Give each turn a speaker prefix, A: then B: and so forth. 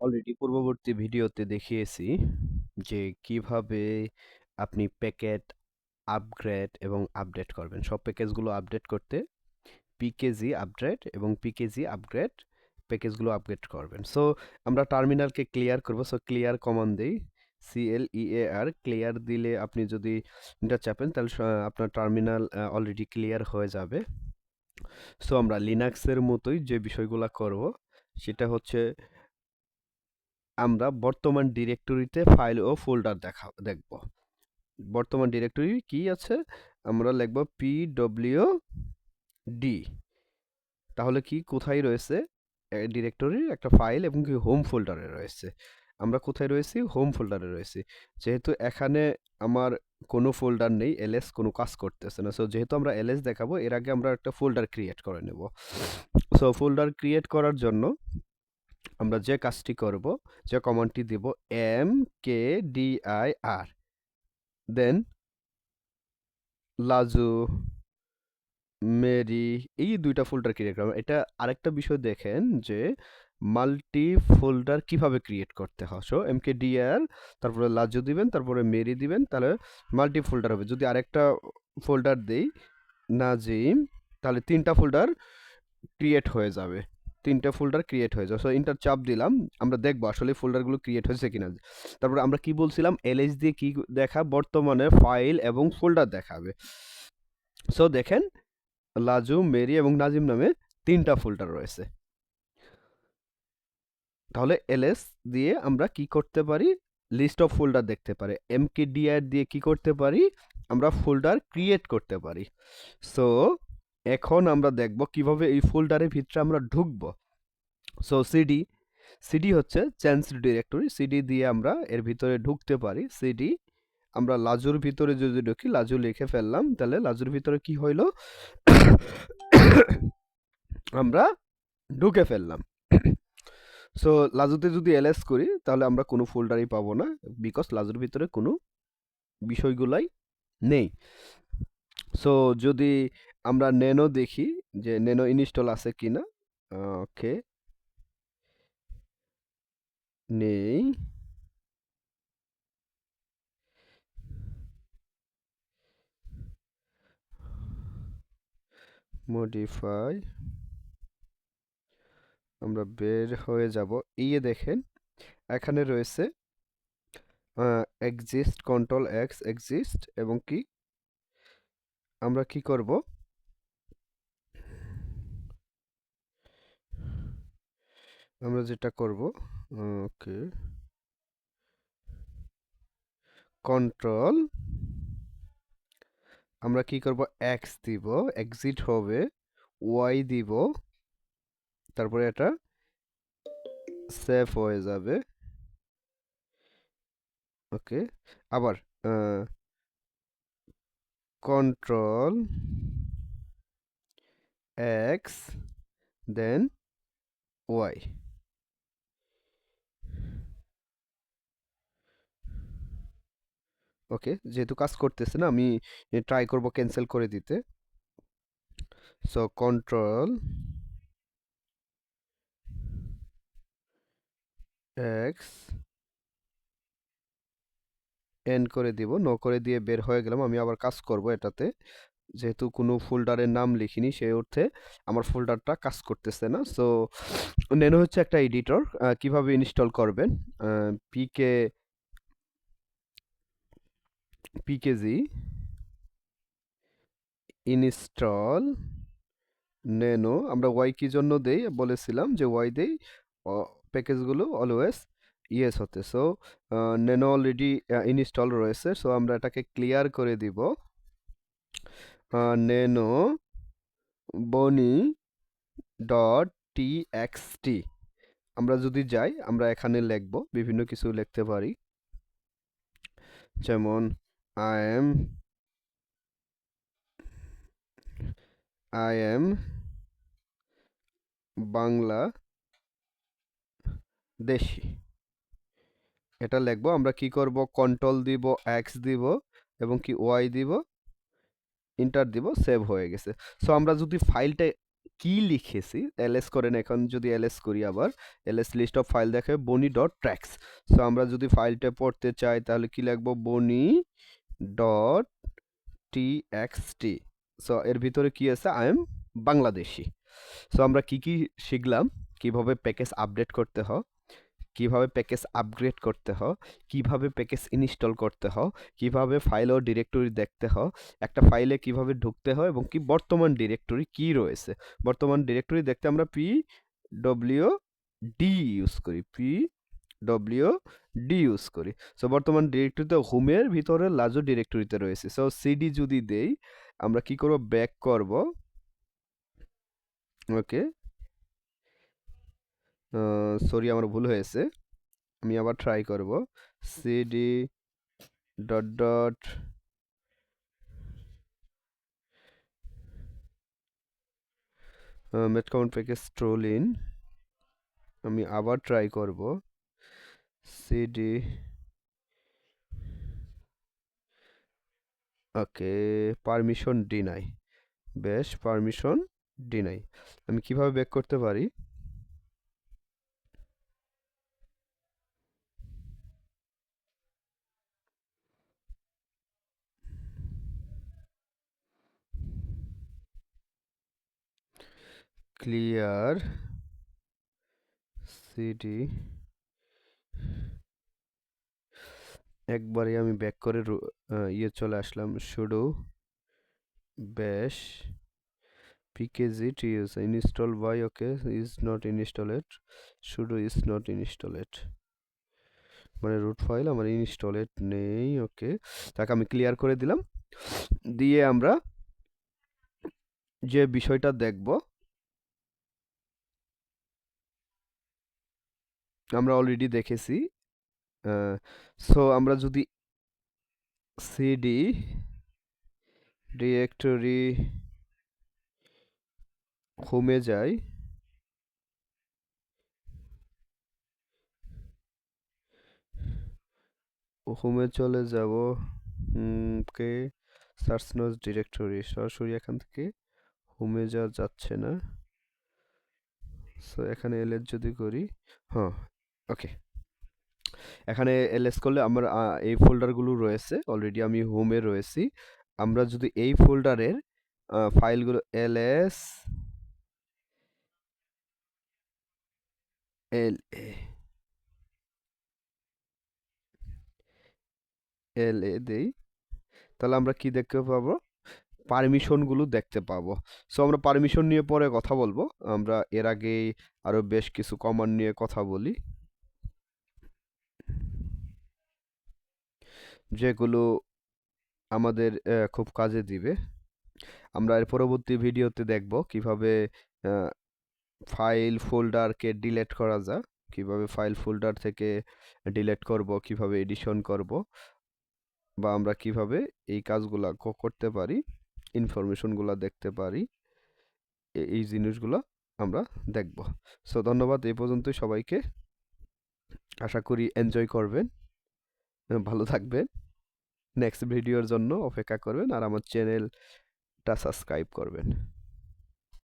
A: Already পূর্ববর্তী ভিডিওতে দেখিয়েছি যে কীভাবে আপনি প্যাকেট আপগ্রেড এবং আপডেট করবেন। সব প্যাকেজগুলো আপডেট করতে পিকেজি আপডেট এবং পিকেজি আপগ্রেড প্যাকেজগুলো আপগ্রেড করবেন। সো আমরা টার্মিনালকে ক্লিয়ার করব। সো ক্লিয়ার কমান্ড দিই। সিএল ইএআর ক্লিয়ার দিলে আপনি যদি এটা চাপেন, তাহলে আপনার টার্মিনাল অলরেডি ক্লিয়ার হয়ে যাবে। সো আমরা লিনাক্সের মতোই যে বিষয়গুলো করব, সেটা হচ্ছে আমরা বর্তমান ডিরেক্টরিতে ফাইল ও ফোল্ডার দেখা, দেখব। বর্তমান ডিরেক্টরি কি আছে? আমরা লিখব পি ডব্লিউ ডি তাহলে কি কোথায় রয়েছে? ডিরেক্টরির একটা ফাইল এবং কি হোম ফোল্ডারে রয়েছে। আমরা কোথায় রয়েছি? হোম ফোল্ডারে রয়েছি। যেহেতু এখানে আমার কোনো ফোল্ডার নেই এলএস কোনো কাজ করতেছে না। সো যেহেতু আমরা এলএস দেখাবো, এর আগে আমরা একটা ফোল্ডার ক্রিয়েট করে নেব। সো ফোল্ডার ক্রিয়েট করার জন্য আমরা যে কাজটি করব, যে কমান্ডটি দেব M K D I R then Laju, Mary, এই দুইটা ফোল্ডার ক্রিয়েট করলাম এটা আরেকটা বিষয় দেখেন যে মাল্টি ফোল্ডার কীভাবে ক্রিয়েট করতে হয়। So M K D R তারপরে লাজু দিবেন, তারপরে মেরি দিবেন, তাহলে মাল্টি ফোল্ডার হবে। যদি আরেকটা ফোল্ডার দেই, নাজিম, তাহলে তিনটা ফোল্ডার ক্রিয়েট হয়ে যাবে। তিনটা ফোল্ডার ক্রিয়েট হয়ে যাবে সো ইন্টার চাপ দিলাম, আমরা দেখব আসলে ফোল্ডারগুলো ক্রিয়েট হয়েছে কিনা। তারপরে আমরা কি বলছিলাম? এলএস দিয়ে কি দেখা? বর্তমানে ফাইল এবং ফোল্ডার দেখাবে। সো দেখেন, লাজু, মেরি এবং নাজিম নামে তিনটা ফোল্ডার রয়েছে। তাহলে এলএস দিয়ে আমরা কি করতে পারি? লিস্ট অফ ফোল্ডার দেখতে পারি। এমকেডিআর দিয়ে কি করতে পারি? আমরা ফোল্ডার ক্রিয়েট করতে পারি। সো এখন আমরা দেখব কীভাবে এই ফোল্ডারের ভিতরে আমরা ঢুকব। সো সিডি সিডি হচ্ছে চেঞ্জ ডিরেক্টরি সিডি দিয়ে আমরা এর ভিতরে ঢুকতে পারি। সিডি আমরা লাজুর ভিতরে যদি ঢুকি লাজু লিখে ফেললাম, তাহলে লাজুর ভিতরে কি হইল? আমরা ঢুকে ফেললাম। সো লাজুতে যদি এলএস করি, তাহলে আমরা কোনো ফোল্ডারই পাবো না বিকজ লাজুর ভিতরে কোনো বিষয়গুলাই নেই। সো যদি আমরা নেনো দেখি যে নেনো ইনস্টল আছে কিনা। ওকে। নেই। মডিফাই আমরা বের হয়ে যাব। ইয়ে দেখেন, এখানে রয়েছে এক্সিস্ট কন্ট্রোল এক্স এক্সিস্ট এবং কি? আমরা কি করব? আমরা যেটা করব, ওকে। কন্ট্রোল। আমরা কি করব? এক্স দিব। এক্সিট হবে। ওয়াই দিব। তারপরে এটা সেভ হয়ে যাবে। ওকে। আবার control X then Y okay, যেহেতু কাজ করতেছে না, আমি ট্রাই করব ক্যান্সেল করে দিতে। সো কন্ট্রোল এক্স এন্ড করে দিব। নো করে দিয়ে বের হয়ে গেলাম, আমি আবার কাজ করব এটাতে। যেহেতু কোনো ফোল্ডারের নাম লিখিনি, সেই অর্থে আমার ফোল্ডারটা কাজ করতেছে না। সো নেনো হচ্ছে একটা এডিটর কীভাবে ইনস্টল করবেন? পিকে পিকেজি ইনস্টল নেনো আমরা ওয়াই কি জন্য দেই? বলেছিলাম যে ওয়াই দেই প্যাকেজগুলো অলওয়েজ ইয়েস হতে। সো নেনো অলরেডি ইনস্টল রয়েছে। সো আমরা এটাকে ক্লিয়ার করে দিব। নেনো বনি ডট টি এক্স টি আমরা যদি যাই, আমরা এখানে লিখব, বিভিন্ন কিছু লিখতে পারি। যেমন I am I am Bangladeshi. এটা লিখব, আমরা কি করব? কন্ট্রোল দিব এক্স দিব, এবং কি ওয়াই দিব? ইন্টার দিব সেভ হয়ে গেছে। সো আমরা যদি ফাইলটা কি লিখেছি? এলএস করেন এখন, যদি এলএস করি আবার এলএস লিস্ট অফ ফাইল দেখে বনি ডট ট্র্যাক্স সো আমরা যদি ফাইলটা পড়তে চাই, তাহলে কি লিখব? বনি dot T X T so এর ভিতরে কি আছে? আই এম বাংলাদেশি সো আমরা কি কি শিখলাম? কীভাবে প্যাকেজ আপডেট করতে হয়? কীভাবে প্যাকেজ আপগ্রেড করতে হয়? কীভাবে প্যাকেজ ইনস্টল করতে হয়? কীভাবে ফাইল ও ডিরেক্টরি দেখতে হয়? একটা ফাইলে কীভাবে ঢুকতে হয়? এবং কি বর্তমান ডিরেক্টরি কি রয়েছে? বর্তমান ডিরেক্টরি দেখতে আমরা পি ডব্লিউ ডি ইউজ করি। পি ডব্লিউ ডি ইউজ করি। সো বর্তমান ডিরেক্টরিতে হোমের ভিতরে লাজো ডিরেক্টরিতে রয়েছে। সো সিডি যদি দেই, আমরা কি করব? ব্যাক করব। ওকে সরি আমার ভুল হয়েছে। আমি আবার ট্রাই করব। সিডি ডট ডট মেট কাউন্ট প্যাকেজ স্ট্রোল ইন আমি আবার ট্রাই করব। সিডি ওকে পারমিশন ডিনাই বেশ পারমিশন ডিনাই আমি কীভাবে ব্যাক করতে পারি? ক্লিয়ার সিডি একবারে আমি ব্যাক করে ইয়ে চলে আসলাম sudo bash pkg ts, install by okay is not installed, sudo is not installed. মানে রুট ফাইল আমার ইনস্টলেড নেই ওকে তাকে আমি ক্লিয়ার করে দিলাম। দিয়ে আমরা যে বিষয়টা দেখব, আমরা অলরেডি দেখেছি সো আমরা যদি সিডি ডিরেক্টরি হোমে যাই হোমে চলে যাব কে? সার্চ নোজ ডিরেক্টরি সরাসরি এখান থেকে হোমে যাওয়া যাচ্ছে না। সো এখানে এলএস যদি করি হ্যাঁ ওকে এখানে এলএস করলে আমার এই ফোল্ডারগুলো রয়েছে অলরেডি আমি হোমে রয়েছি। আমরা যদি এই ফোল্ডারের ফাইলগুলো এলএস এল এ এল এ দেই, তাহলে আমরা কি দেখতে পাবো? পারমিশনগুলো দেখতে পাবো। সো আমরা পারমিশন নিয়ে পরে কথা বলব। আমরা এর আগে আরও বেশ কিছু কমান্ড নিয়ে কথা বলি। যেগুলো আমাদের খুব কাজে দিবে। আমরা এর পরবর্তী ভিডিওতে দেখব কীভাবে ফাইল ফোল্ডারকে ডিলেট করা যায় কীভাবে ফাইল ফোল্ডার থেকে ডিলেট করব, কীভাবে এডিশন করব, বা আমরা কীভাবে এই কাজগুলা করতে পারি, ইনফরমেশনগুলো দেখতে পারি এই জিনিসগুলো আমরা দেখব। সো ধন্যবাদ এই পর্যন্তই সবাইকে। আশা করি এনজয় করবেন। ভালো থাকবেন। নেক্সট ভিডিওর জন্য অপেক্ষা করবেন আর আমার চ্যানেলটা সাবস্ক্রাইব করবেন।